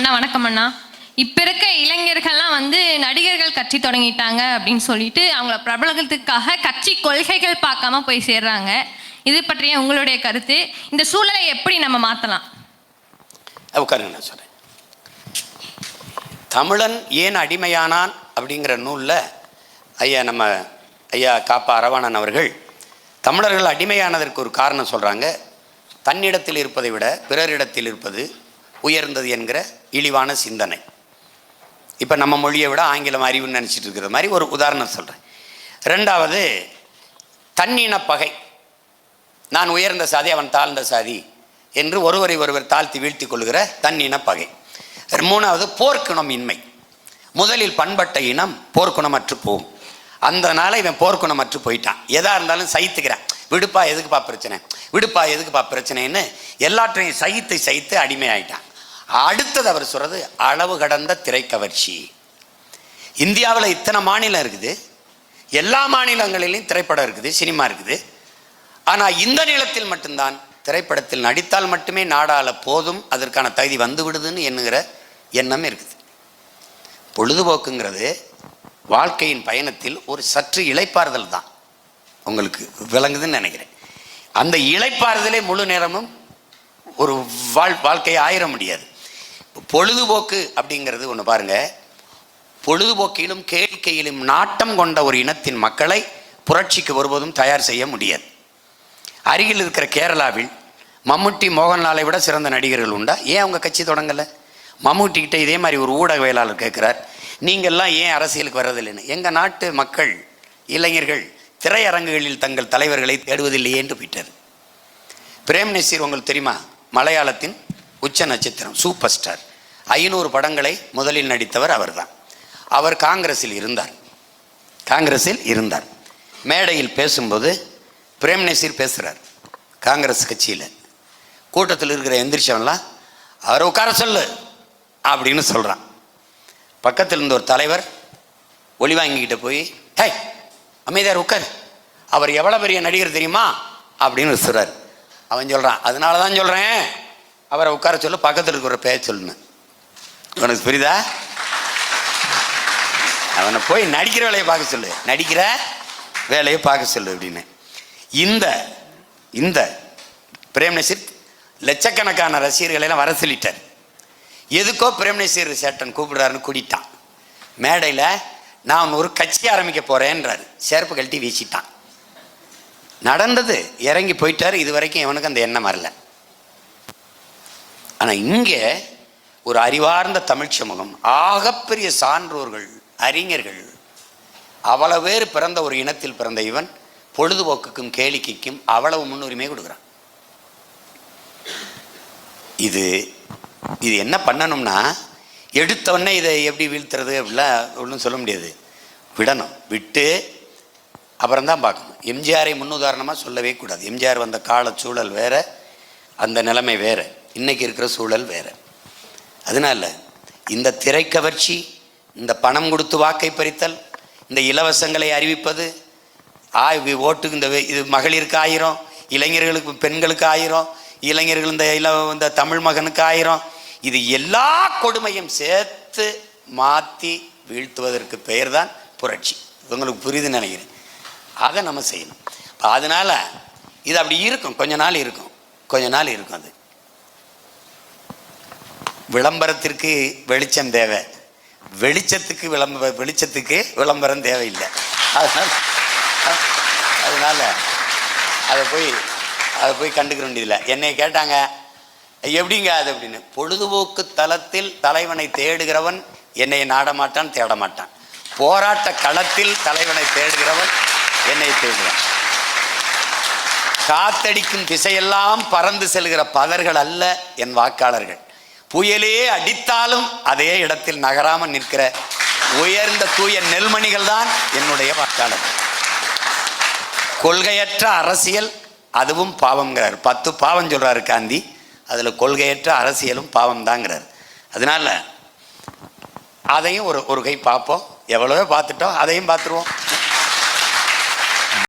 அண்ணா வணக்கம் அண்ணா. இப்போ இருக்க இளைஞர்கள்லாம் வந்து நடிகர்கள் கட்சி தொடங்கிட்டாங்க அப்படின்னு சொல்லிட்டு அவங்கள பிரபலத்துக்காக கட்சி கொள்கைகள் பார்க்காம போய் சேர்றாங்க. இது பற்றிய உங்களுடைய கருத்து. இந்த சூழலை எப்படி நம்ம மாற்றலாம் உட்காருங்க நான் சொல்கிறேன் தமிழன் ஏன் அடிமையானான் அப்படிங்கிற நூலில் ஐயா நம்ம ஐயா காப்பா அரவாணன் அவர்கள் தமிழர்கள் அடிமையானதற்கு ஒரு காரணம் சொல்கிறாங்க தன்னிடத்தில் இருப்பதை விட பிறரிடத்தில் இருப்பது உயர்ந்தது என்கிற இழிவான சிந்தனை. இப்போ நம்ம மொழியை விட ஆங்கிலம் அறிவுன்னு நினச்சிட்டு இருக்கிற மாதிரி ஒரு உதாரணம் சொல்கிறேன் ரெண்டாவது தன்னின பகை. நான் உயர்ந்த சாதி அவன் தாழ்ந்த சாதி என்று ஒருவரை ஒருவர் தாழ்த்தி வீழ்த்தி கொள்கிற தன்னின பகை. மூணாவது போர்க்குணம் இன்மை முதலில் பண்பட்ட இனம் போர்க்குணமற்று போகும் அந்த இவன் போர்க்குணமற்று போயிட்டான். எதாக இருந்தாலும் சகித்துக்கிறான். விடுப்பா எதுக்குப்பா பிரச்சனை? விடுப்பா எதுக்குப்பா பிரச்சனைன்னு எல்லாற்றையும் சகித்து சகித்து அடிமையாயிட்டான். அடுத்தது அவர் சொல்கிறது அளவு கடந்த திரைக்கவர்ச்சி இந்தியாவில் இத்தனை மாநிலம் இருக்குது. எல்லா மாநிலங்களிலும் திரைப்படம் இருக்குது சினிமா இருக்குது. ஆனால் இந்த நிலத்தில் மட்டும்தான் திரைப்படத்தில் நடித்தால் மட்டுமே நாடாள போதும் அதற்கான தகுதி வந்து விடுதுன்னு எண்ணுகிற எண்ணம் இருக்குது. பொழுதுபோக்குங்கிறது வாழ்க்கையின் பயணத்தில் ஒரு சற்று இழைப்பாறுதல் தான். உங்களுக்கு விளங்குதுன்னு நினைக்கிறேன். அந்த இழைப்பாறுதலே முழு நேரமும் ஒரு வாழ் வாழ்க்கையை ஆயிர முடியாது. பொழுதுபோக்கு அப்படிங்கிறது ஒன்று பாருங்க. பொழுதுபோக்கிலும் கேளிக்கையிலும் நாட்டம் கொண்ட ஒரு இனத்தின் மக்களை புரட்சிக்கு ஒருபோதும் தயார் செய்ய முடியாது. அருகில் இருக்கிற கேரளாவில் மம்முட்டி மோகன்லாலை விட சிறந்த நடிகர்கள் உண்டா? ஏன் அவங்க கட்சி தொடங்கலை? மம்முட்டிக்கிட்ட இதே மாதிரி ஒரு ஊடகவியலாளர் கேட்குறார் நீங்கள்லாம் ஏன் அரசியலுக்கு வர்றதில்லைன்னு? எங்கள் நாட்டு மக்கள் இளைஞர்கள் திரையரங்குகளில் தங்கள் தலைவர்களை தேடுவதில்லையே என்று போயிட்டார். பிரேம் நசீர் உங்களுக்கு தெரியுமா? மலையாளத்தின் உச்ச நட்சத்திரம் சூப்பர் ஸ்டார் ஐநூறு படங்களை முதலில் நடித்தவர் அவர்தான். அவர் காங்கிரஸில் இருந்தார். காங்கிரஸில் இருந்தார். மேடையில் பேசும்போது பிரேம் நசீர் பேசுகிறார் காங்கிரஸ் கட்சியில். கூட்டத்தில் இருக்கிற எந்திரிச்சவன்லாம் அவரை உட்கார சொல்லு அப்படின்னு சொல்கிறான் பக்கத்தில் இருந்த ஒரு தலைவர் ஒளி வாங்கிக்கிட்டு போய் ஹே அமைதியார் உட்கார். அவர் எவ்வளோ பெரிய நடிகர் தெரியுமா? அப்படின்னு சொல்கிறார் அவன் சொல்கிறான் அதனால தான் சொல்கிறேன் அவரை உட்கார சொல்லு பக்கத்தில் இருக்கிற பேர் சொல்லுன்னு. உனக்கு புரியுதா? அவனை போய் நடிக்கிற வேலையை பார்க்க சொல்லு. நடிக்கிற வேலையை பார்க்க சொல்லு அப்படின்னு. இந்த இந்த பிரேம் நசீர் லட்சக்கணக்கான ரசிகர்களெல்லாம் வர சொல்லிட்டார். எதுக்கோ பிரேம் நசீர் சேட்டன் கூப்பிடுறாருன்னு கூட்டிட்டான். மேடையில் நான் ஒரு கட்சி ஆரம்பிக்க போகிறேன்றாரு செருப்பு கழட்டி வீசிட்டான். நடந்தது இறங்கி போயிட்டார். இது வரைக்கும் இவனுக்கு அந்த எண்ணம் வரல. ஆனால் இங்கே ஒரு அறிவார்ந்த தமிழ் சமூகம் ஆகப்பெரிய சான்றோர்கள் அறிஞர்கள் அவ்வளவு பேர் பிறந்த ஒரு இனத்தில் பிறந்த இவன் பொழுதுபோக்குக்கும் கேளிக்கைக்கும் அவ்வளவு முன்னுரிமை கொடுக்குறான். இது இது என்ன பண்ணணும்னா எடுத்தவொடனே இதை எப்படி வீழ்த்துறது அப்படிலாம் ஒன்றும் சொல்ல முடியாது. விடணும் விட்டு அப்புறம் தான் பார்க்கணும். எம்ஜிஆரை முன்னுதாரணமாக சொல்லவே கூடாது. எம்ஜிஆர் வந்த கால சூழல் வேற அந்த நிலைமை வேறு. இன்றைக்கி இருக்கிற சூழல் வேறு. அதனால இந்த திரைக்கவர்ச்சி இந்த பணம் கொடுத்து வாக்கை பறித்தல் இந்த இலவசங்களை அறிவிப்பது ஆ ஓட்டுக்கு இந்த இது மகளிருக்கு ஆயிரம் இளைஞர்களுக்கு பெண்களுக்கு ஆயிரம் இளைஞர்கள் இந்த இல இந்த தமிழ் மகனுக்கு ஆயிரம் இது எல்லா கொடுமையும் சேர்த்து மாற்றி வீழ்த்துவதற்கு பெயர் தான் புரட்சி. உங்களுக்கு புரியுதுன்னு நினைக்கிறேன். அதை நம்ம செய்யணும். அதனால் இது அப்படி இருக்கும். கொஞ்ச நாள் இருக்கும். கொஞ்ச நாள் இருக்கும் அது. விளம்பரத்திற்கு வெளிச்சம் தேவை. வெளிச்சத்துக்கு விளம்ப வெளிச்சத்துக்கு விளம்பரம் தேவையில்லை. அதனால அதனால அதை போய் அதை போய் கண்டுக்க வேண்டியதில்லை. என்னை கேட்டாங்க எப்படிங்க அது? அப்படின்னு. பொழுதுபோக்கு தளத்தில் தலைவனை தேடுகிறவன் என்னை நாடமாட்டான் தேட மாட்டான் போராட்ட களத்தில் தலைவனை தேடுகிறவன் என்னை தேடுவான் காத்தடிக்கும் திசையெல்லாம் பறந்து செல்கிற பதர்கள் அல்ல என் வாக்காளர்கள். புயலே அடித்தாலும் அதே இடத்தில் நகராமல் நிற்கிற உயர்ந்த தூய நெல்மணிகள் தான் என்னுடைய வாக்காளர். கொள்கையற்ற அரசியல் அதுவும் பாவம்ங்கிறார். பத்து பாவம் சொல்றாரு காந்தி. அதில் கொள்கையற்ற அரசியலும் பாவம் தாங்கிறார் அதனால அதையும் ஒரு ஒரு கை பார்ப்போம். எவ்வளவோ பார்த்துட்டோம் அதையும் பார்த்துருவோம்.